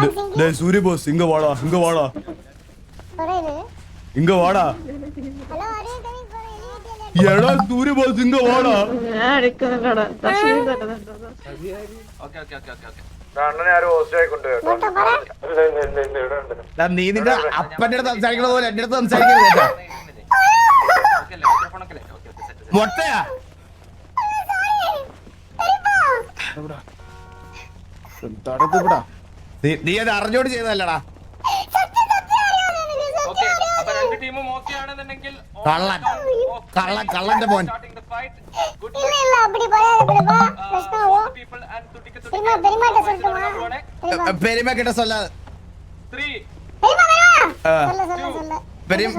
Boxing டேய் சூரிய போஸ் இங்க வாடா இங்க வாடா சொல்றது இங்க வாடா hello array coming for elevator എടാ സൂര്യ ബോസ് ഇങ്ങ വാടാ ഞാൻ എടുക്കുന്നുണ്ടടാ ലക്ഷ്മി തരുന്നുണ്ടോ மொத்த பரா എടാ, നീ നിന്റെ അപ്പന്റെ അടുത്ത് സംസാരിക്കണ പോലെ എന്റെ അടുത്ത് സംസാരിക്കരുത് കേട്ടോ. മൊട്ടയാ നീ- നീ അത് അറിഞ്ഞോട് ചെയ്തല്ലടാ കള്ളൻ. കള്ളൻ കള്ളന്റെ പോൻ പെരുമക്കിട്ട സൊല്ലാതെ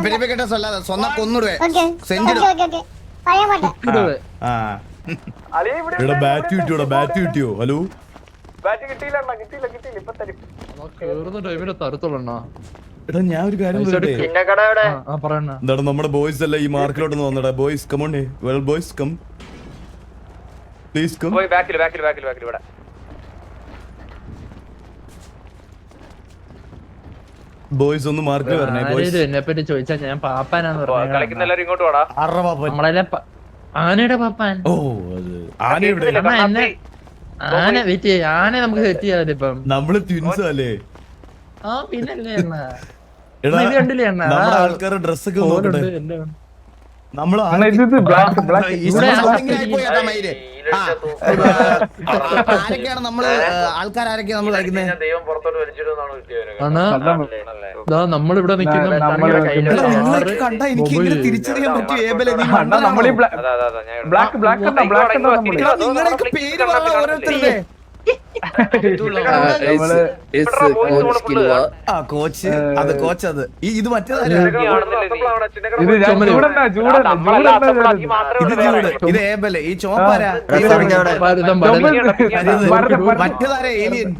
പെരുമക്കിട്ട സൊല്ലാതെ സ്വന്ന കൊന്നിടുവേ. സെഞ്ചുറി ഇവിടെ ബാറ്റ് കിട്ടിയോടാ ബാറ്റ് കിട്ടിയോ. ഹലോ? ആ എടാ ബാറ്റ് കിട്ടിയോടാ ബാറ്റ് കിട്ടിയോ ഹലോ കേറുന്ന ടൈമിന് തരത്തുള്ളണ്ണ എടാ ഞാൻ ഒരു കാര്യം എന്താണ് നമ്മുടെ ബോയ്സ് അല്ല ഈ മാർക്കിലോട്ട് വന്നടാ? Boys come on well boys come please come പോയി ബാക്കിൽ ബാക്കിൽ ബാക്കിൽ ബാക്കിൽ ഇവിടെ. ബോയ്സ് ഒന്ന് മാർക്ക് വരണേ ബോയ്സ് എന്നെ പറ്റി ചോദിച്ചാ ഞാൻ പാപ്പാനാന്ന് പറഞ്ഞു കളിക്കുന്ന എല്ലാവരും ഇങ്ങോട്ട് വാടാ ആനയുടെ പാപ്പാൻ. ഓ അത് ആന ഇവിടെ അണ്ണാ എന്നെ ആന വെയിറ്റ് ചെയ്യ ആന നമുക്ക് സെറ്റ് ചെയ്യാതെ ഇപ്പം. നമ്മൾ ട്വിൻസ് അല്ലേ? ആ പിന്നല്ലേ അണ്ണാ. എടാ ഇത് കണ്ടില്ലേ അണ്ണാ? നമ്മുടെ ആൾക്കാരുടെ ഡ്രസ്സൊക്കെ നോക്കട്ടെ. നമ്മൾ ആരൊക്കെയാണ് നമ്മൾ ആൾക്കാർ ആരൊക്കെയാണ് നമ്മൾ കഴിക്കുന്നത് ദൈവം പുറത്തോട്ട് വലിച്ചിടുന്നാണ് നമ്മളിവിടെ നിൽക്കുന്ന നിങ്ങളൊക്കെ കണ്ടാ എനിക്ക് ഇങ്ങനെ. തിരിച്ചറിയാൻ പറ്റും ഏബലെ നീ നമ്മൾ എടാ, പേര് പറഞ്ഞ ഓരോരുത്തരുടെ ആ കോച്ച് അത് കോച്ച് അത് ഈ ഇത് മറ്റേതല്ല ഇത് ചൂട് ഏബൽ ഈ ചോപ്പാരാ. മറ്റേതാരാ ഏലിയൻ.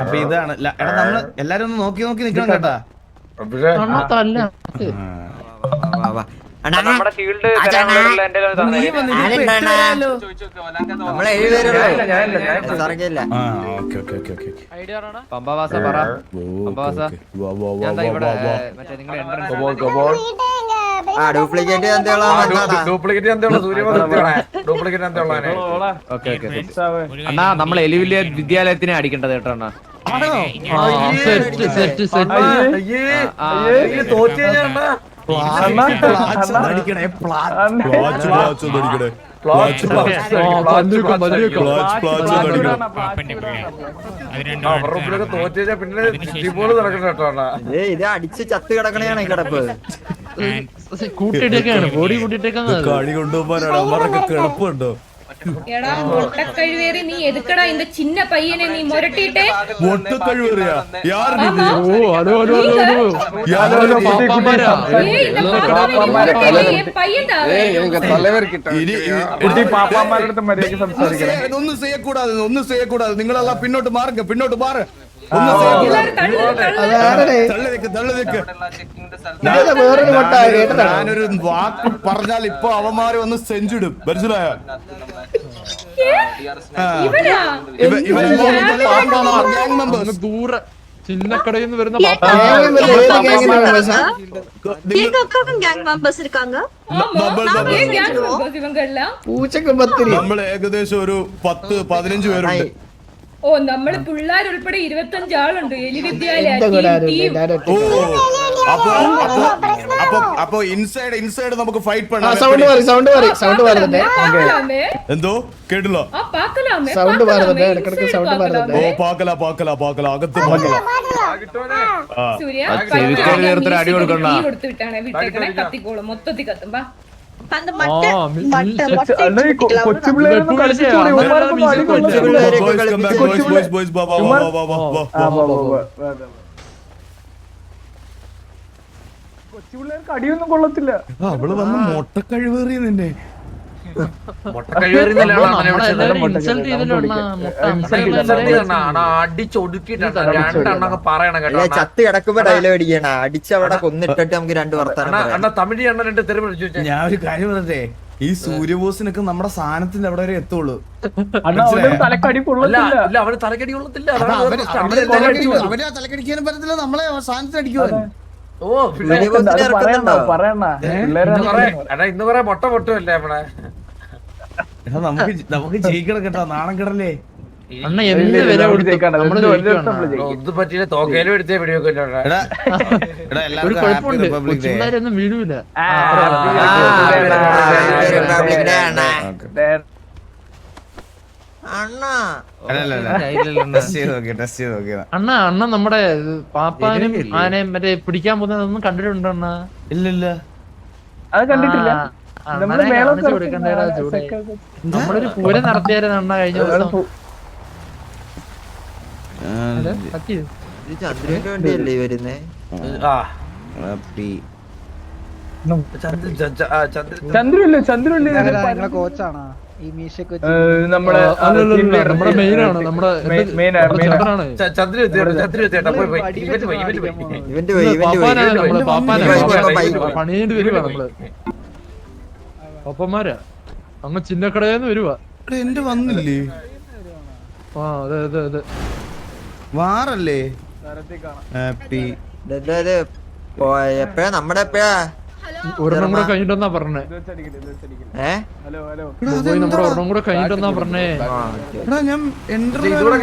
അപ്പൊ ഇതാണ്. എടാ നമ്മൾ എല്ലാരും ഒന്ന് നോക്കി നോക്കി നിക്കണം കേട്ടാ. പമ്പാവാസ പറ. പമ്പാവാസ. ഞാൻ ഇവിടെ മറ്റേ നിങ്ങളുടെ എൻട്രൻസ് ആ ഡ്യൂപ്ലിക്കേറ്റ് ഡ്യൂപ്ലിക്കേറ്റ് ഡ്യൂപ്ലിക്കേറ്റ് എന്തുള്ളേ ഓക്കെ ഓക്കെ അണ്ണാ നമ്മൾ എലിവില്യ വിദ്യാലയത്തിനെ അടിക്കേണ്ടത് കേട്ടോ അണ്ണാ. തോറ്റു പിന്നെ ഇത് അടിച്ച് ചത്ത് കിടക്കണയാണ് ഈ കിടപ്പ്. ബോഡി എടാ നീ പയ്യനെ നീ ഒന്നും ചെയ്യക്കൂടാതെ ഒന്നും ചെയ്യക്കൂടാതെ നിങ്ങളെല്ലാം പിന്നോട്ട് മാറുക പിന്നോട്ട് മാറുക ഞാനൊരു വാക്ക് പറഞ്ഞാൽ ഇപ്പൊ അവന്മാര് വന്ന് സെഞ്ചിടും. മനസ്സിലായോ? ദൂരെ சின்னக்கடையில் இருந்து வருது പൂച്ചക്ക് നമ്മൾ ഏകദേശം ഒരു പത്ത് പതിനഞ്ച് പേരുണ്ട്. ഓ നമ്മൾ പിള്ളേരുൾപ്പെടെ ഇരുപത്തഞ്ച് ആളുണ്ട്. എലി വിദ്യാലയത്തിൽ ഇൻസൈഡ് ഇൻസൈഡ് നമുക്ക് ഫൈറ്റ് സൗണ്ട് സൗണ്ട് സൗണ്ട് എന്തോ? സൗണ്ട് സൗണ്ട് ഓ പാക്കല പാക്കല പാക്കല സൂര്യ മൊത്തത്തിൽ കത്തും. വാ ആ മിസ് അല്ല ഈ കൊ- കൊച്ചു പിള്ളേരൊന്നും കളിച്ചിട്ടൂടെ ഇവന്മാർക്കൊന്നും അടി കൊള്ളു. Boys come back boys boys boys വാ വാ വാ വാ വാ വാ ആ, വാ, വാ, വാ, വാ, വാ. കൊച്ചു പിള്ളേർക്ക് അടിയൊന്നും കൊള്ളത്തില്ല. അവൾ വന്ന് മുട്ടക്കഴിവേറിയ കഴിവേറിയ നിന്നെ. ചത്ത് കിടക്കുമ്പോ ഡയലോഗ് അടിക്കണ. അടിച്ചവിടെ കൊന്നിട്ടിട്ട് നമുക്ക് രണ്ട് വർത്താനം തമിഴ് രണ്ട് തെരുവ്. ഞാൻ ഒരു കാര്യം പറഞ്ഞേ ഈ സൂര്യബോസിനൊക്കെ നമ്മുടെ സാധനത്തിന്റെ അവിടെ വരെ എത്തുള്ളൂ. അവന് തലക്കടി കൊള്ളത്തില്ല. അവന് തലക്കടിക്കാനും പറ്റത്തില്ല. നമ്മളെ സാധനത്തിന് അടിക്കുവാൻ ഓ പിള്ളേരെ ഇന്ന് കൊറേ മുട്ട പൊട്ടുമല്ലേ നമ്മളെ? എടാ നമുക്ക് നമുക്ക് ജയിക്കണം കേട്ടോ നാണം കിടല്ലേ അണ്ണ എന്ത് വില കൊടുത്തു നമ്മൾ ജയിക്കും അണ്ണാ. ഒന്നും പറ്റിയില്ല തോക്കേലും എടുത്തേ പിടിവെക്കല്ലോ എടാ എടാ ഒരു എല്ലാവർക്കും കുഴപ്പമുണ്ട് കൊച്ചുപിള്ളേരൊന്നും വീഴൂല അണ്ണാ. അണ്ണാ ചെയ്ത് ചെയ്ത് നമ്മുടെ പാപ്പാനും ആനയും മറ്റേ പിടിക്കാൻ പോകുന്നതൊന്നും കണ്ടിട്ടുണ്ടോ അണ്ണ ഇല്ല ഇല്ല അത് കണ്ടിട്ടില്ല നമ്മളൊരു പൂരം നടത്തിയായിരുന്നു അണ്ണ കഴിഞ്ഞ ദിവസം. അല്ലേ? സത്യം. ഇത് വേണ്ടിയല്ലേ ഈ വരുന്നേ? ചന്ദ്രല്ലേ ചന്ദ്രല്ലേ നമ്മുടെ നമ്മുടെ മെയിൻ- ആണ്, നമ്മുടെ മെയിൻ ആണ്. ഇവന്റ് പാപ്പാനാണ് നമ്മൾ പാപ്പാനാണ്. പണിയേണ്ടി വരുവാ നമ്മൾ. പാപ്പന്മാരാ അങ്ങ് ചിന്നക്കടയെന്ന് വരുവാ. എടാ, എന്റെ വന്നില്ലേ? ആ അതെ അതെ അതെ. വാറല്ലേ? ഹാപ്പി. എപ്പഴാ? നമ്മുടെ എപ്പഴാ? ഒരെണ്ണം കൂടെ കഴിഞ്ഞിട്ടെന്നാ പറഞ്ഞേ. ഏ? Hello hello. പോയി നമ്മുടെ ഒരെണ്ണം കൂടെ കഴിഞ്ഞിട്ടെന്നാ പറഞ്ഞേ. ആ, okay. എടാ ഞാൻ എൻട്രി പക്ഷേ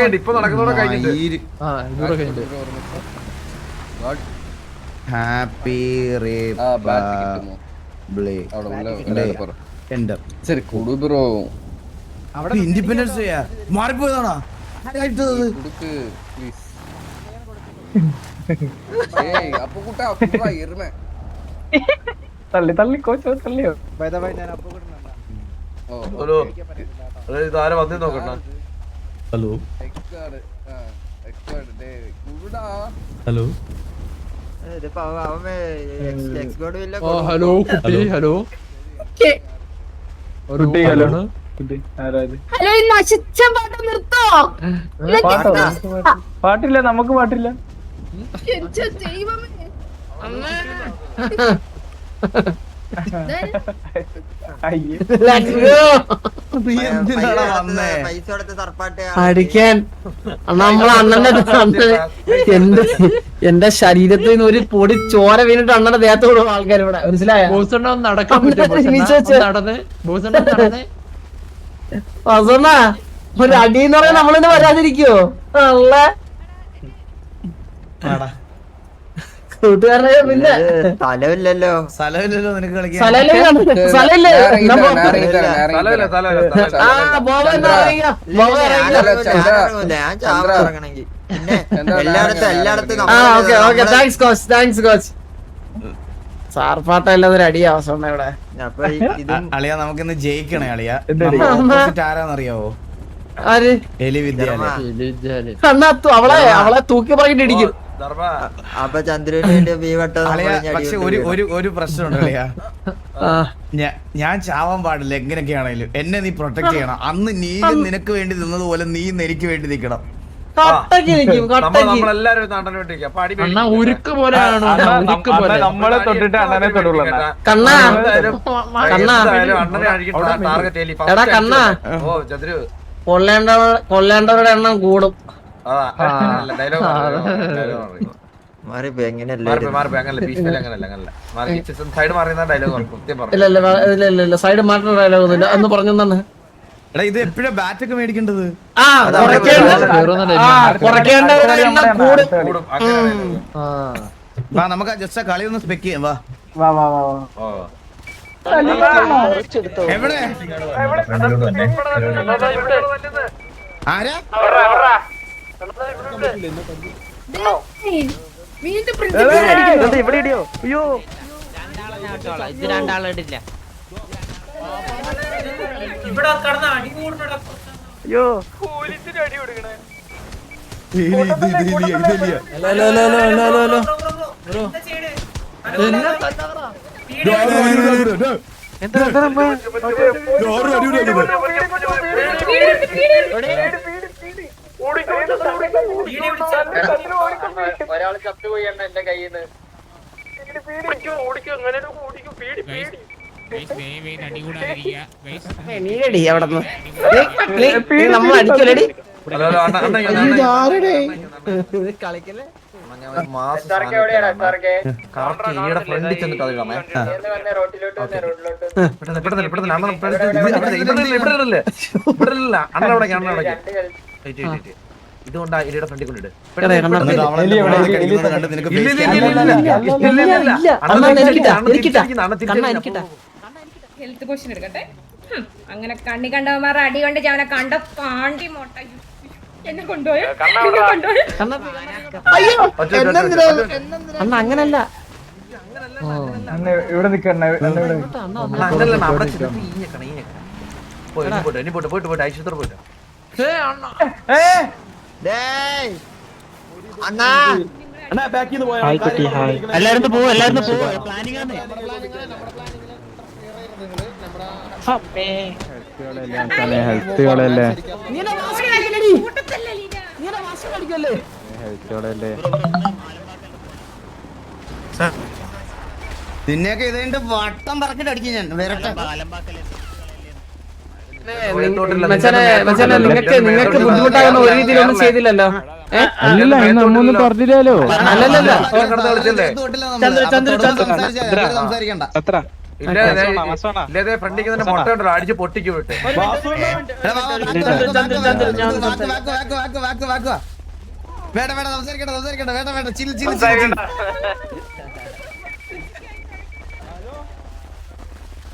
ഇൻഡിപെൻഡൻസ് മാറിപ്പോയതാണോ? തള്ളി തള്ളി കോച്ച് തള്ളിയോ? ഒരു ഇതാരെ വന്നു നോക്കണ്ട? Hello hello. ഓ ഹലോ കുട്ടി ഹലോ. കുട്ടി, ഹലോ. ഹലോ ഈ നശിച്ച പാട്ട് നിർത്തോ? പാട്ടില്ല നമുക്ക് പാട്ടില്ല. ദൈവമേ. അടിക്കാൻ നമ്മൾ അണ്ണന്റെ എന്റെ എന്റെ ശരീരത്തിൽ നിന്ന് ഒരു പൊടി ചോര വീണിട്ട് അണ്ണന്റെ ദേഹത്ത് കൊടുക്കും ആൾക്കാർ ഇവിടെ മനസ്സിലായ ഒരു അടി എന്ന് പറയാൻ നമ്മളിന്ന് വരാതിരിക്കോ അല്ല കൂട്ടുകാരനെ പിന്നെ സ്ഥലമില്ലല്ലോ. സ്ഥലമില്ലല്ലോ നിനക്ക് കളിക്കാൻ. സ്ഥലമില്ലേ സ്ഥലമില്ലേ. ആ ബോബ എന്നാ ഇറങ്ങിയ? ബോബ ഇറങ്ങിയ? ഞാൻ ഇറങ്ങൂല, ഞാൻ ചാവ ഇറങ്ങണെങ്കി പിന്നെ എല്ലായിടത്തും എല്ലായിടത്തും ആ okay okay. Thanks coach thanks coach ഒരു അടി അവസരം ഇവിടെ. അളിയ നമുക്കിന്ന് ജയിക്കണേ അളിയ. ആരാന്നറിയാവോ? ആര്? എലി വിദ്യാലയ അവളെ അവളെ തൂക്കി പറഞ്ഞിട്ട് ഇടിക്കും അപ്പൊ പക്ഷെ ഒരു ഒരു ഒരു പ്രശ്നമുണ്ട് അളിയ. ഞാൻ ചാവാൻ പാടില്ല എങ്ങനെയൊക്കെയാണെങ്കിലും എന്നെ നീ പ്രൊട്ടക്ട് ചെയ്യണം. അന്ന് നീ നിനക്ക് വേണ്ടി നിന്നതുപോലെ നീ എനിക്ക് വേണ്ടി നിൽക്കണം. ഉരുക്ക് പോലെ ആണോ? അണ്ണാ, ഉരുക്ക് അണ്ണാ, പോലെ. നമ്മളെ തൊട്ടിട്ട് അണ്ണനെ തൊടുള്ളൂ അണ്ണാ. കണ്ണാ. കണ്ണാ. എടാ, കണ്ണാ. കൊല്ലേണ്ടവരുടെ എണ്ണം കൂടും. സൈഡ് പറഞ്ഞു. മാറ്റുന്ന ഡയലോഗ് ഒന്നുമില്ല. എന്ന് പറഞ്ഞെന്നാണ് എടാ ഇത് എപ്പോഴാ ബാറ്റ് ഒക്കെ മേടിക്കേണ്ടത്? വാ നമുക്ക് ജസ്റ്റ് ആ കളി ഒന്ന് സ്പെക്ക് ചെയ്യാം വാ. വാ വാ വാ എവിടെ? ആരാ? ഇവിടെ ഇടിയോ അയ്യോ ഇത് രണ്ടാളിടില്ല ഇവിടെ കടന്ന് അടി കൂടുന്നുണ്ട് അയ്യോ പോലീസിന് അടി കൊടുക്കണേ എന്താ ഒരാൾ ചത്തു പോയണ്ട എന്റെ കയ്യിൽ നീലടി അവിടെ നമ്മൾ അടിക്കലടി കളിക്കല്ലേ? പെട്ടെന്ന് പെട്ടെന്ന് അണ്ണ ഇവിടെ അണ്ണ അവിടെ അണ്ണ അവിടെ ഹെൽത്ത് എടുക്കട്ടെ. അങ്ങനെ കണ്ണി കണ്ടവന്മാർ അടി കൊണ്ട് ഞാൻ കണ്ട പാണ്ടി മോട്ട. എന്നെ കൊണ്ടുപോയോ? അങ്ങനല്ല. ഇവിടെ നിക്കണ്ണ അങ്ങനല്ല അവിടെ പോയിട്ട് പോയിട്ട് പോയിട്ട് ആശുപത്രി പോയിട്ട്. എല്ലാരും പോവും എല്ലാരും പോവും പ്ലാനിങ് നിന്നെയൊക്കെ ഇതുകൊണ്ട് വട്ടം പറക്കിട്ട് അടിക്കും ഞാൻ. വരട്ടെ. നിങ്ങൾക്ക് നിങ്ങൾക്ക് ബുദ്ധിമുട്ടാകുന്ന ഒരു രീതിയിലൊന്നും ചെയ്തില്ലല്ലോ. അല്ലല്ല നമ്മൊന്നും പറഞ്ഞില്ലല്ലോ. അല്ലല്ലോ സംസാരിക്കണ്ട. അത്ര. ഫ്രണ്ടിക്ക് തന്നെ മുട്ട അടിച്ച് സംസാരിക്കണ്ട സംസാരിക്കണ്ട ചിൽ ചിൽ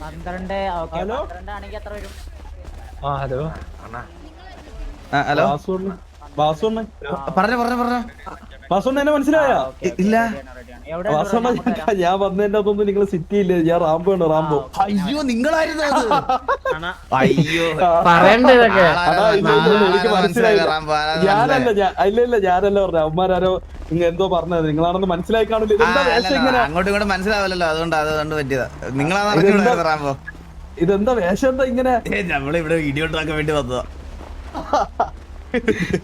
പന്ത്രണ്ട് ആണെങ്കിൽ എത്ര വരും? അണ്ണാ. ഹലോ. വാസുണ്ണ പറഞ്ഞു പറഞ്ഞു പറഞ്ഞു. വാസുണ്ണ എന്നെ മനസ്സിലായ? ഇല്ല. ഞാൻ വന്നതിന്റെ അതൊന്നും നിങ്ങൾ സിറ്റി ഇല്ലേ. ഞാൻ റാംബോ ആണ് റാംബോ അയ്യോ നിങ്ങളായിരുന്നു അത്. അയ്യോ. എനിക്ക് മനസ്സിലായില്ല. ഞാനല്ല ഞാൻ ഇല്ല ഇല്ല ഞാനല്ല പറഞ്ഞ. അവന്മാരാരോ ഇങ്ങ എന്തോ പറഞ്ഞത്. നിങ്ങളാണെന്ന് മനസ്സിലായി കാണില്ല ആ, അങ്ങോട്ടും ഇങ്ങോട്ടും മനസ്സിലാവില്ലല്ലോ. അതുകൊണ്ട് അതുകൊണ്ട് പറ്റിയതാ. നിങ്ങളാണ് ഇതെന്താ? ഇതെന്താ വേഷം എന്താ ഇങ്ങനെ? നമ്മളിവിടെ വീഡിയോ ഉണ്ടാക്കാൻ വേണ്ടി വന്നതാ.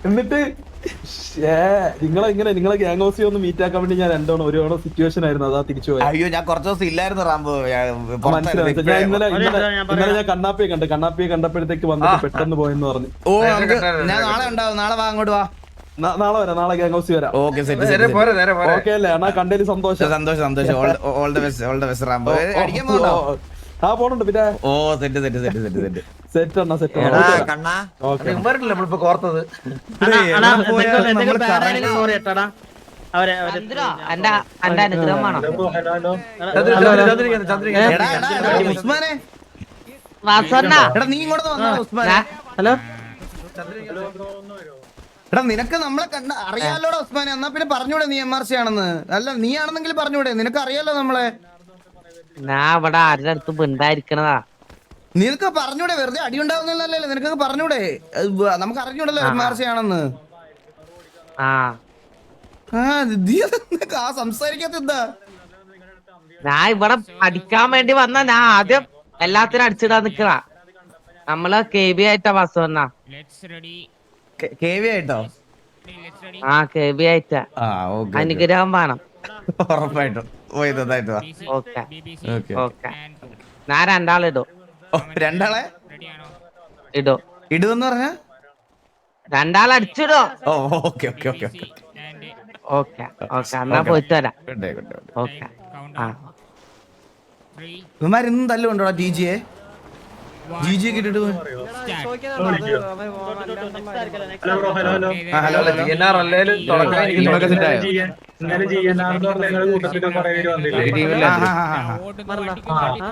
എന്നിട്ട് ഏ നിങ്ങളെ ഇങ്ങനെ നിങ്ങളെ ഗ്യാങ് ഹൗസി ഒന്ന് മീറ്റ് ആക്കാൻ വേണ്ടി ഞാൻ രണ്ടോണം ഒരു തവണ സിറ്റുവേഷൻ ആയിരുന്നു അതാ തിരിച്ചു പോയത് അയ്യോ ഞാൻ കുറച്ച് ദിവസം ഇല്ലായിരുന്നു റാംബോ. ഞാൻ മനസ്സിലായി ഞാൻ ഇന്നലെ ഞാൻ കണ്ണാപ്പിയെ കണ്ടു കണ്ണാപ്പിയെ കണ്ടപ്പോഴത്തേക്ക് വന്നിട്ട് പെട്ടെന്ന് പോയെന്ന് പറഞ്ഞു. ഓ ഞാൻ നാളെ ഉണ്ടാവും. നാളെ വാ അങ്ങോട്ട് വാ. നാളെ വരാം നാളെ ഗ്യാങ് ഹൗസി വരാം. ഓക്കെ സെറ്റ് നേരെ പോരെ നേരെ പോരെ. ഓക്കെ അല്ലേ? അണ്ണാ കണ്ടതിൽ സന്തോഷം. സന്തോഷം സന്തോഷം. All the best all the best Rambo. അടിക്കാൻ പോകണ്ടോ ആ പോണുണ്ട് പിന്നെ. ഓ set set set set set. Set അണ്ണാ സെറ്റ് എടാ കണ്ണാ. ഇവരില്ല നമ്മളിപ്പോ കോർത്തത്. ഹലോ? എടാ നിനക്ക് നമ്മളെ കണ്ട അറിയാലോടാ ഉസ്മാനെ. എന്നാ പിന്നെ പറഞ്ഞൂടെ നീ എം ആർ സി ആണെന്ന്. അല്ല നീ ആണെന്നെങ്കിൽ പറഞ്ഞൂടെ. നിനക്ക് അറിയാലോ നമ്മളെ? ഞാൻ ഇവിടെ ആരുടെ അടുത്ത് മിണ്ടായിരിക്കണതാ. നിനക്ക് പറഞ്ഞൂടെ വെറുതെ അടി ഉണ്ടാവുന്നല്ലേ നിനക്ക് പറഞ്ഞൂടെ. നമുക്ക് അറിഞ്ഞൂടല്ലോ മാർച്ചയാണെന്ന് ആ. ആ സംസാരിക്കാത്ത എന്താ? ഞാൻ ഇവിടെ അടിക്കാൻ വേണ്ടി വന്ന ഞാൻ ആദ്യം എല്ലാത്തിനും അടിച്ചിടാൻ നിക്കണ നമ്മൾ കെ ബി ആയിട്ടാ ബസ് വന്ന. കെ ബി ആയിട്ടോ? ആ കെ ബി ആയിട്ടാ. അനുഗ്രഹം വേണം. ഉറപ്പായിട്ടും. പോയി നന്നായിട്ട് വാ. ഓക്കെ. Okay okay. ഞാൻ രണ്ടാളിടും ഓ, രണ്ടാളെ? ഇടോ. ഇടുവെന്ന് പറഞ്ഞ? രണ്ടാളെ അടിച്ചിടോ. ഓ okay okay okay okay. Okay okay. എന്നാ പോയിട്ട് വരാം. ഓക്കെ. ആ. തല്ലുകൊണ്ടോടാ ടി ജിയെ ജി ജി കിട്ടിട്ട് ഹലോ ജി എൻ ആർ അല്ലേലും തുടക്കം എനിക്ക്? ഇന്നലെ ജി എൻ ആറിന്റെ നിങ്ങളുടെ കൂട്ടത്തിൽ കുറെ പേര് വന്നില്ലേ?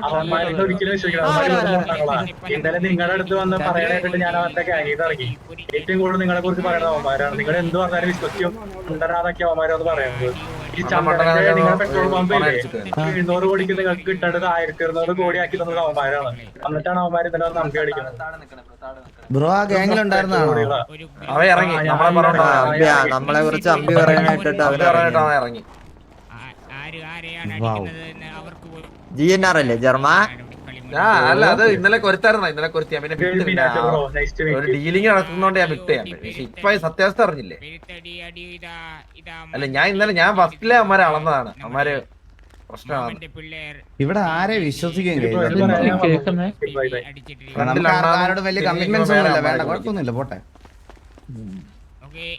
അവന്മാരുടെ ഒരിക്കലും വിശ്വസിക്കണം അവന്മാര് വെറും നുണകളാ. ഇന്നലെ നിങ്ങളുടെ അടുത്ത് വന്ന് പറയാനായിട്ട് ഞാൻ അവന്റെ കാര്യം ഇറങ്ങി. ഏറ്റവും കൂടുതൽ നിങ്ങളെ കുറിച്ച് പറയുന്നത് അവന്മാരാണ്. നിങ്ങൾ എന്ത് പറഞ്ഞാലും വിശ്വസിക്കും. ഉണ്ടരാതൊക്കെ അവന്മാരത് പറയുന്നത്. ഈ നിങ്ങളുടെ പെട്രോൾ എഴുന്നൂറ് കോടിക്ക് നിങ്ങൾക്ക് കിട്ടേണ്ടത് ആയിരത്തി ഇരുന്നൂറ് കോടി ആക്കി തന്നത് അവന്മാരാണ് എന്നിട്ടാണ് അവന്മാർ ഇന്നലെ വന്ന് നമ്പി അടിക്കുന്നത് ബ്രോ ആ ഗ്യാങ്ങിലുണ്ടായിരുന്നാണോ അവ ഇറങ്ങി നമ്മളെ പറഞ്ഞോ അമ്പി നമ്മളെ കുറിച്ച് അമ്പി പറയാനായിട്ടിട്ട് അവർ പറഞ്ഞിട്ട് അവൻ ഇറങ്ങി ജി എൻ ആർ അല്ലേ ജർമ്മ അല്ല അത് ഇന്നലെ കൊരുത്തായിരുന്ന. ഇന്നലെ കൊരുത്തി പിന്നെ വിട്ട് പിന്നെ ഒരു ഡീലിംഗ് നടക്കുന്നോണ്ട് ഞാൻ വിട്ട് ഞാൻ പക്ഷെ ഇപ്പൊ സത്യാവസ്ഥ അറിഞ്ഞില്ലേ? അല്ല ഞാൻ ഇന്നലെ ഞാൻ ഫസ്റ്റിലെ അമ്മാരെ അളന്നതാണ്. അമ്മാര് പ്രശ്നമാണ്. ഇവിടെ ആരെ വിശ്വസിക്കാൻ ബൈ നമുക്ക് ആർക്കും വലിയ കമ്മിറ്റ്മെന്റ്സ് ഒന്നുമില്ല. വേണ്ട കുഴപ്പമൊന്നുമില്ല. പോട്ടെ.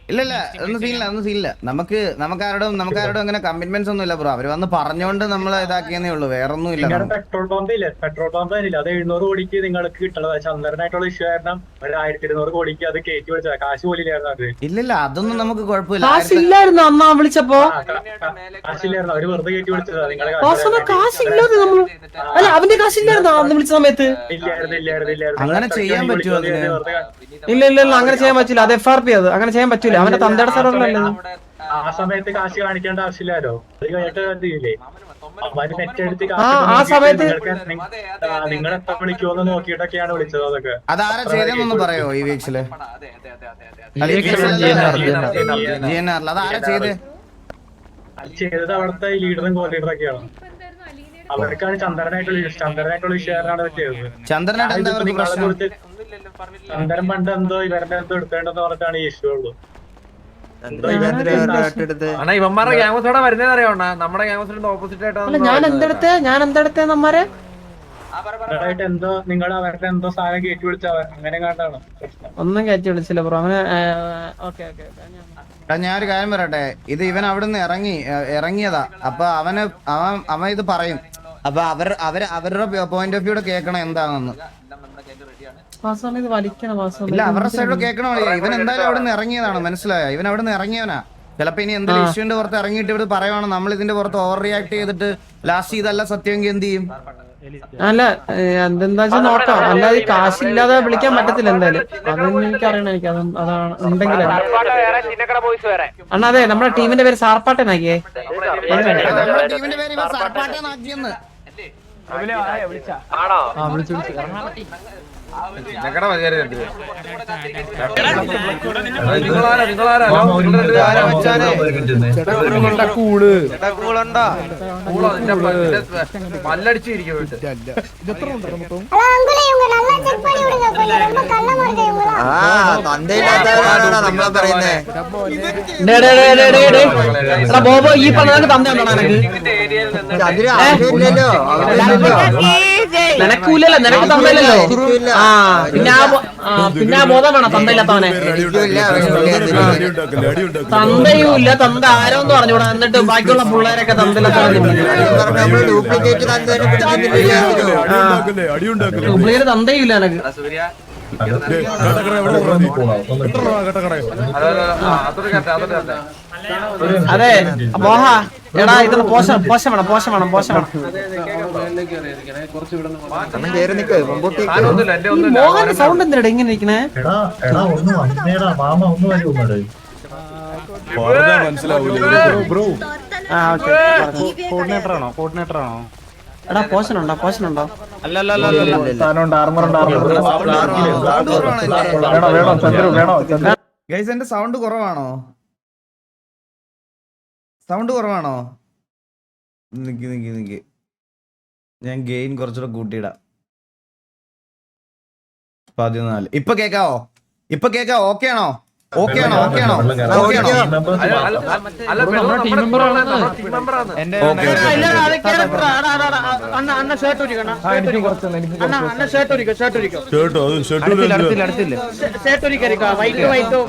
ഇല്ല ഇല്ല ഒന്നും സീനില്ല ഒന്നും സീനില്ല നമുക്ക് നമുക്ക് ആരോടും നമുക്ക് ആരോടും അങ്ങനെ കമ്മിറ്റ്മെന്റ്സ് ഒന്നും ഇല്ല ബ്രോ അവർ വന്ന് പറഞ്ഞോണ്ട് നമ്മൾ ഇതാക്കിയെന്നേ ഉള്ളൂ. വേറെ ഒന്നും ഇല്ല പെട്രോൾ പമ്പ് ഇല്ലേ? പെട്രോൾ പമ്പ് തന്നില്ല. അത് എഴുന്നൂറ് കോടിക്ക് നിങ്ങൾക്ക് കിട്ടുള്ളത് ചന്ദ്രനായിട്ടുള്ള ഇഷ്യൂ കാരണം ഒരു ആയിരത്തി ഇരുന്നൂറ് കോടിക്ക് അത് കയറ്റി വിളിച്ചത് കാശ് പോലില്ലായിരുന്നു അത്. ഇല്ലില്ല അതൊന്നും നമുക്ക് കുഴപ്പമില്ല. കാശില്ലായിരുന്നു അമ്മ വിളിച്ചപ്പോ. കാശില്ലായിരുന്നു അവർ വെറുതെ കയറ്റി വിളിച്ചതാ നിങ്ങളെ കാശില്ലാതെ നമ്മൾ അല്ല അവന്റെ കാശില്ലായിരുന്നു അന്ന് വിളിച്ച സമയത്ത്. ഇല്ലായിരുന്നു ഇല്ലായിരുന്നു ഇല്ലായിരുന്നു. അങ്ങനെ ചെയ്യാൻ പറ്റുമോ ഇല്ല ഇല്ല ഇല്ല അങ്ങനെ ചെയ്യാൻ പറ്റില്ല. അത് എഫ് ആർ പി അത്. അങ്ങനെ ചെയ്യാൻ പറ്റൂല. അവന്റെ തന്തയുടെ സർവറിലല്ലേ ആ സമയത്ത് കാശ് കാണിക്കേണ്ട ആവശ്യമില്ലല്ലോ അത് കഴിഞ്ഞിട്ട് എന്ത് ചെയ്യില്ലേ അവർ നെറ്റ് എടുത്ത് ആ, ആ സമയത്ത് നിങ്ങൾ എപ്പോ വിളിക്കുമെന്ന് നോക്കിയിട്ടൊക്കെയാണ് വിളിച്ചത് അതൊക്കെ. അതാരാ ചെയ്തെന്നൊന്ന് പറയോ ഈ വീക്സിൽ? ജി എൻ ആറിൽ അതാരാ ചെയ്ത് അത് ചെയ്തത് അവിടുത്തെ ലീഡറും കോ ലീഡറും ഒക്കെയാണ് ഇപ്പൊ എന്തായിരുന്നു അലീനയുടെ അവർക്കാണ് ചന്ദ്രനായിട്ടുള്ള ചന്ദ്രനായിട്ടുള്ള വിഷയമാണ് അത് ചെയ്തത്. ചന്ദ്രനായിട്ട് പ്രശ്നം പണ്ട് എന്തോ ഇവരുടെ എന്തോ എടുക്കേണ്ടെന്ന് പറഞ്ഞിട്ടാണ് ഈ ഇഷ്യൂ ഉള്ളൂ. അണ്ണാ ഇവന്മാരുടെ ഗ്യാങ്സോടെ വരുന്നേ നമ്മുടെ ഗ്യാങ്സിന്റെ ഓപ്പോസിറ്റ് ആയിട്ടാണ് ഞാൻ എന്തെടുത്തെ? ഞാൻ എന്തെടുത്തെ നമ്മരെ ആയിട്ട് എന്തോ നിങ്ങൾ അവരുടെ എന്തോ സാധനം കയറ്റി വിളിച്ച അങ്ങനെ കണ്ടാണ്? ഒന്നും കയറ്റി വിളിച്ചില്ല ബ്രോ അവന് ഓക്കെ ഓക്കെ ഞാൻ ഞാനൊരു കാര്യം പറയട്ടെ. ഇത് ഇവൻ അവിടുന്ന് ഇറങ്ങി ഇറങ്ങിയതാ. അപ്പൊ അവന് അവൻ അവൻ ഇത് പറയും. അപ്പൊ അവർ അവർ അവരുടെ പോയിന്റ് ഓഫ് വ്യൂ കേൾക്കണം എന്താണെന്ന്. ഇല്ല അവരുടെ സൈഡിൽ കേൾക്കണോ? ഇവൻ എന്തായാലും അവിടെ നിന്ന് ഇറങ്ങിയതാണ് മനസ്സിലായോ? ഇവൻ അവിടെ നിന്ന് ഇറങ്ങിയവനാ. ചിലപ്പോ ഇനി എന്തെങ്കിലും ഇഷ്യൂന്റെ പുറത്ത് ഇറങ്ങിയിട്ട് ഇവിടെ പറയുവാണ് നമ്മൾ ഇതിന്റെ പുറത്ത് ഓവർ റിയാക്ട് ചെയ്തിട്ട് ലാസ്റ്റ് ഇതല്ല സത്യമെങ്കിൽ എന്ത് ചെയ്യും? അല്ല എന്താ എന്തെന്താ വെച്ചാൽ നോക്കാം. അല്ലാതെ കാശ് കാശില്ലാതെ വിളിക്കാൻ പറ്റത്തില്ല എന്തായാലും. അതൊന്നും എനിക്ക് അറിയണം എനിക്ക്. അത് അതാണ് ഉണ്ടെങ്കിൽ അണ്ണാ അതെ നമ്മുടെ ടീമിന്റെ പേര് സാർപ്പാട്ടനാക്കിയേ ടീമിന്റെ പേര് സർപ്പാട്ടനാക്കിയെന്ന് ആണോ വിളിച്ചു. ഞങ്ങളുടെ മതിയായി ബോബോ ഈ പറഞ്ഞ തന്നെ അതിന് നിനക്കൂലല്ലോ നിനക്ക് തന്തയില്ലല്ലോ എനിക്കുമില്ല. ആ പിന്നെ ആ ബോ- ആ, പിന്നെ ആ ബോധം വേണം തന്തയില്ലാത്തവനെ എനിക്കുമില്ല ആവശ്യമില്ല എന്തിനാ? തന്തയും ഇല്ല. തന്ത ആരോന്ന് പറഞ്ഞൂടാ എന്നിട്ട് ബാക്കിയുള്ള പിള്ളേരൊക്കെ തന്തയില്ലാത്തവനെ ഡ്യൂപ്ലിക്കേറ്റ് തന്തേനെ പിടിക്കുന്നില്ലല്ലോ പിള്ളേര് തന്തയും ഇല്ല എനക്ക് അതെ മോഹ എടാ ഇത് പോഷം പോഷം വേണം പോഷം വേണം പോഷം വേണം. മോഹന്റെ സൗണ്ട് എന്തിനാ ഇങ്ങനെ ഇരിക്കണേ? ഓക്കെ കോർഡിനേറ്റർ ആണോ കോർഡിനേറ്റർ ആണോ എടാ പോഷൻ ഉണ്ടോ? പോഷൻ ഉണ്ടോ? ഗൈസ് എന്റെ സൗണ്ട് കുറവാണോ? സൗണ്ട് കുറവാണോ? നിക്ക് നിക്ക് നിക്ക്. ഞാൻ ഗെയിൻ കുറച്ചുകൂടെ കൂട്ടിയിടാം. പതിനാല്. ഇപ്പൊ കേക്കാവോ? ഇപ്പൊ കേക്കാവോ? ഓക്കെ ആണോ? ഓക്കെ ആണോ? ഓക്കെ ആണോ? ഓക്കെ ആണോ? അല്ല അല്ല അല്ല വെള്ളം നമ്മുടെ ടീം മെമ്പറാണ് നമ്മുടെ ടീം മെമ്പറാണ് ഓക്കെ അണ്ണ ഷർട്ട് ഒരുക്കണം അണ്ണ അണ്ണ ഷർട്ട് ഷർട്ട് ഒരുക്കോ ഷർട്ടോ ഷർട്ട് ഷർട്ട് ഒരുക്കോ വൈറ്റ് വൈറ്റോ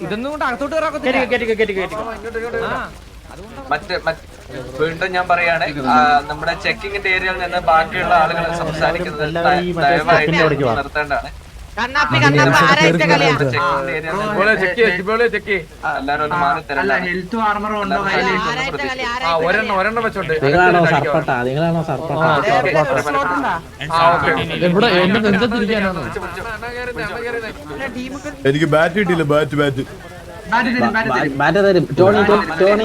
ഇതൊന്നും കൊണ്ട് അകത്തോട്ട് കയറാൻ മറ്റേ മറ്റ് വീണ്ടും ഞാൻ പറയാണ് നമ്മുടെ ചെക്കിങ്ങിന്റെ ഏരിയയിൽ നിന്ന് ബാക്കിയുള്ള ആളുകൾ സംസാരിക്കുന്നത് ദയ- ദയവായിട്ട് നിർത്തേണ്ടതാണ് നിങ്ങളാണോ സർപ്പട്ട നിങ്ങളാണോ സർപ്പട്ട എനിക്ക് ബാറ്റ് കിട്ടിയില്ല ബാറ്റ് ബാറ്റ് ബാറ്റ് തരും ടോണി ടോണി.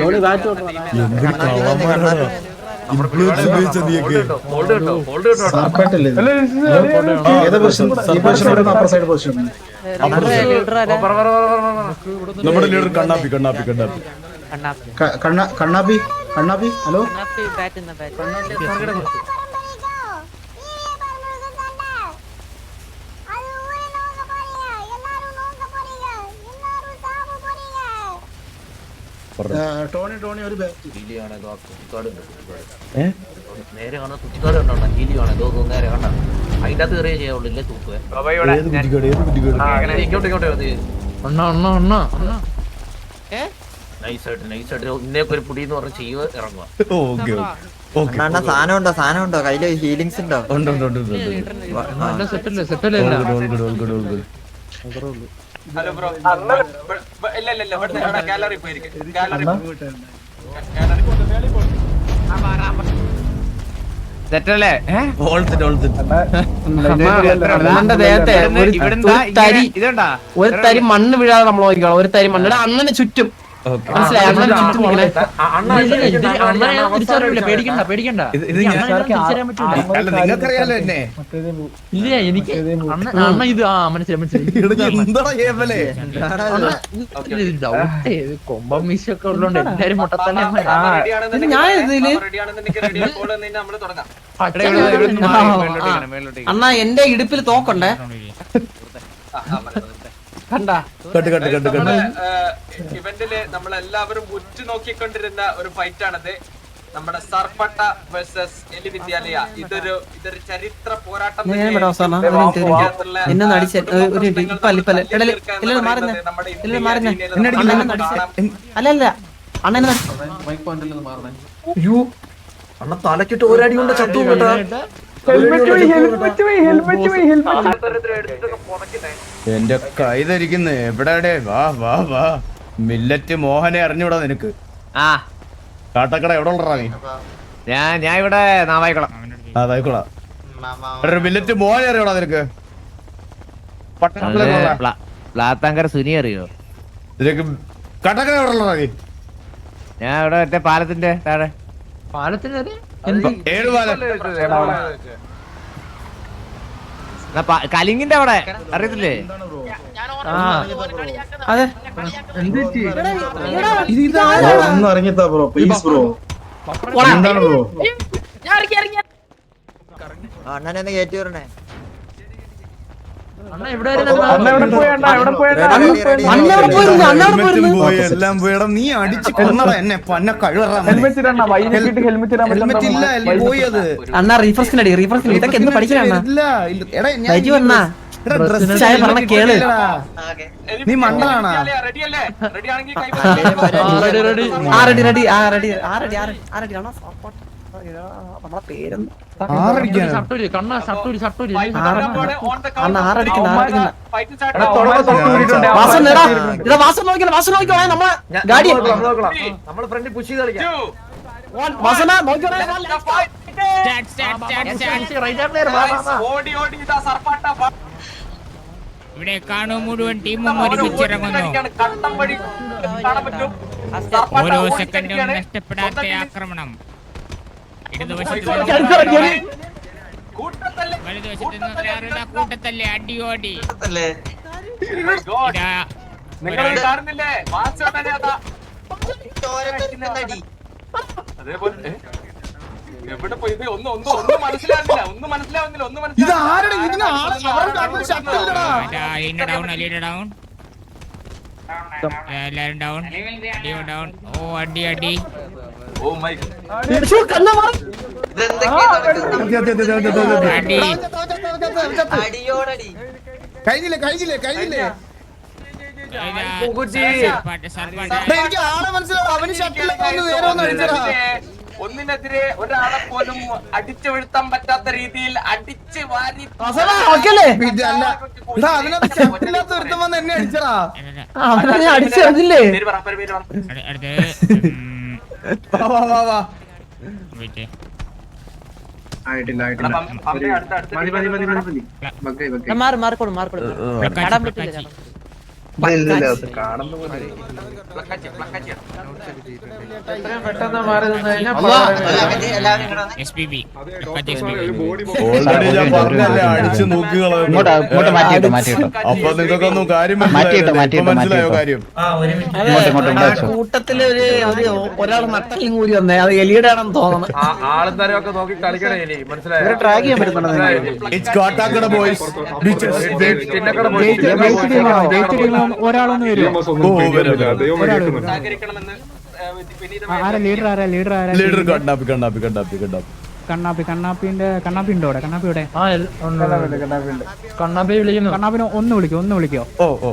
ടോണി ബാറ്റ് നമ്മുടെ ലീഡർ കണ്ണാപ്പി കണ്ണാപ്പി കണ്ണാപ്പി. കണ്ണാപ്പി. കണ്ണാപ്പി ഹലോ? ടോണി ടോണി ഒരു ബാറ്റ്. നേരെ കാണാൻ കുറ്റിക്കാട് കണ്ടോ ഹീലി കാണാൻ ഇതോ നേരെ കണ്ട. അതിന്റെ അകത്ത് കയറിയേ ചെയ്യുള്ളൂ ഇല്ലേ തൂക്കുവേ ഇങ്ങോട്ട് ഇങ്ങോട്ട് അണ്ണ അണ്ണ അണ്ണ അണ്ണ. നൈസായിട്ട് നൈസായിട്ട്. ഇന്നേക്ക് ഒരു പുടി എന്ന് പറഞ്ഞ ചെയ്യുക ഇറങ്ങുക ഓക്കെ ഓക്കെ. അണ്ണാ സാധനം ഉണ്ടോ? സാധനം ഉണ്ടോ? കയ്യിൽ ഹീലിങ്സ് ഉണ്ടോ? ഉണ്ട് ഉണ്ട് ഉണ്ട് സെറ്റല്ലേ സെറ്റല്ലേ ഹലോ ബ്രോ ഇല്ല ഇല്ല ഇല്ല ഇവിടുത്തെ അവിടെ ഗാലറി പോയിരിക്കും. ഗാലറി തെറ്റല്ലേ? ഒരു തരി മണ്ണ് വീഴാതെ നമ്മൾ നോക്കിക്കോളാം. ഒരു തരി മണ്ണ്. അണ്ണന് ചുറ്റും. നിങ്ങൾക്കറിയാലോ എന്നെ? ഇല്ല എനിക്ക് അണ്ണ അണ്ണ ഇത് ആ മനസ്സിലായി മനസ്സിലായി. കൊമ്പം മീശൊക്കെ ഉള്ളോണ്ട് എല്ലാരും മുട്ടത്തന്നെ ഞാൻ ഇതിൽ അണ്ണ എന്റെ ഇടുപ്പിൽ തോക്കണ്ടേ? കണ്ട കട്ട് കട്ട് കട്ട് കട്ട് നമ്മൾ ഇവന്റിൽ നമ്മളെല്ലാവരും ഉറ്റുനോക്കിക്കൊണ്ടിരുന്ന ഒരു ഫൈറ്റ് ആണത് നമ്മുടെ സർപ്പട്ട വേഴ്സസ് എലി വിദ്യാലയ ഇതൊരു ഇതൊരു ചരിത്ര പോരാട്ടം ഞാൻ തന്നെയായിരിക്കും. ഇവിടെ ഒരു മിനിറ്റ്, ഒരു മിനിറ്റ്. ഇതിനകത്തുള്ള എന്നെ ഒന്ന് അടിച്ച് കുടുംബ ഒരു മിനിറ്റ്. ഇപ്പൊ അല്ല, ഇപ്പൊ അല്ല. ബന്ധങ്ങൾ ഇടൽ, തീർക്കുക ഇല്ല, എന്ന് മാറുന്നെ. പറയുന്നത് നമ്മുടെ ഇല്ല, ഇന്ത്യൻ മാറുന്നെ. രീതിയിൽ എന്നെ അടിക്കില്ല, നമുക്ക് എന്നെ കാണാം. അല്ല അല്ല അണ്ണനെ അയ്യോ അണ്ണ തലക്കിട്ട് ഒരടി കൊണ്ട് ചത്തു കേട്ടാ ഹെൽമെറ്റ് പോയി ഹെൽമെറ്റ് പോയി ഹെൽമെറ്റ് പോയി. ഹെൽമെറ്റ് എന്റെ കൈ ധരിക്കുന്നേ എവിടെ വാ വാ വാ. മില്ലറ്റ് മോഹനെ അറിഞ്ഞൂടാ നിനക്ക്. ആ. കാട്ടക്കട എവിടെ ഉള്ളടാ നീ? ഞാൻ ഞാൻ ഇവിടെ നാവായിക്കോളാം. ആ മില്ലറ്റ് മോഹനെ അറിയൂടാ നിനക്ക്. പട്ടണത്തിലെ പ്ലാത്താങ്കര സുനി അറിയോ? നിനക്ക് കാട്ടക്കട എവിടെ ഉള്ളടാ നീ? ഞാൻ ഇവിടെ മറ്റേ പാലത്തിന്റെ താഴെ. ഏഴ് പാലം. കലിങ്ങിന്റെ അവിടെ? അറിയത്തില്ലേ? ആ. അതെ. ഒന്ന് ഇറങ്ങിത്താ ബ്രോ പ്ലീസ് ബ്രോ എന്താണ് ബ്രോ കയറ്റി വിടണേ. എല്ലാം പോയിടാ നീ അടിച്ച് കൊന്നടാ എന്നെ പന്ന കഴിവറാ ഹെൽമെറ്റ് ഇല്ല പോയി അത് അണ്ണ റീഫ്രസ്കിനടി റീഫ്രസ്കിന് ഇതൊക്കെ എന്ത് പഠിക്കണ നീ മണ്ടനാണാ? ആ റെഡി റെഡി ആ റെഡി ആ റെഡി ആ റെഡി ആ റെഡി ആണോ സപ്പോർട്ട് നമ്മളെ പേരെന്താ നമ്മളെ ഗാഡി നമ്മൾ പുഷ് ചെയ്ത് കളിക്കാം വാസന ഇവിടെ കാണൂ മുഴുവൻ ടീമും ഒരുമിച്ചിറങ്ങുന്നു ഓരോ സെക്കൻഡും. നഷ്ടപ്പെടാത്ത ആക്രമണം കൂട്ടത്തല്ല്. അടിയോടി. അതേപോലെ എവിടെ പോയി? ഇത് ഒന്നും ഒന്നും ഒന്നും മനസ്സിലാവുന്നില്ല. ഒന്നും ഒന്നും എല്ലാരും ഡൗൺ അടിയോ ഡൗൺ ഓ അടി അടി. കഴിഞ്ഞില്ലേ കഴിഞ്ഞില്ലേ കഴിഞ്ഞില്ലേ എനിക്ക് ആളെ മനസ്സിലാവും. അവന് ഷട്ടിലൊക്കെ ഒന്ന് നേരെ ഒന്ന് അടിച്ചടാ ഒന്നിനെതിരെ ഒരാളെ പോലും അടിച്ചു വീഴ്ത്താൻ പറ്റാത്ത രീതിയിൽ അടിച്ച് വാരി എന്നെ അടിച്ചടാ. അവനെ അടിച്ചെറിഞ്ഞില്ലേ വാ വാ വാ വാ. വെയിറ്റ് ആയിട്ടില്ല ആയിട്ടില്ല. മതി മതി മതി മതി മതി. മതി മാറി മാറിക്കോളും മാറിക്കോളും പ്രകാശ്. പറ്റില്ല ഓൾറെഡി ഞാൻ പറഞ്ഞല്ലേ അടിച്ചു നോക്കികളോ അപ്പൊ നിങ്ങൾക്കൊന്നും കാര്യം മനസ്സിലായോ? കാര്യം കൂട്ടത്തിൽ ഒരു ഒരു ഒരാൾ നട്ടലും കൂടി വന്നേ അത് എലിയുടെ ആണെന്ന് തോന്നുന്നു ആളും തരം ഒക്കെ നോക്കി കളിക്കണേ മനസ്സിലായി മനസ്സിലായോ ട്രാക്ക് ചെയ്യാൻ പറ്റുന്നുണ്ടോ ഇറ്റ്സ് കാട്ടാക്കട ബോയ്സ് ഒരാളൊന്ന് വരുമോ ആരാ ലീഡർ ആരാ ലീഡർ ആരാ ലീഡർ കണ്ണാപ്പി കണ്ണാപ്പി കണ്ണാപ്പി കണ്ണാപ്പി. കണ്ണാപ്പി കണ്ണാപ്പിന്റെ കണ്ണാപ്പി ഉണ്ടോ അവിടെ? കണ്ണാപ്പി ഇവിടെ? കണ്ണാപ്പി വിളിക്കുന്നു. കണ്ണാപ്പിനെ ഒന്ന് വിളിക്കോ ഒന്ന് വിളിക്കോ. ഓ ഓ.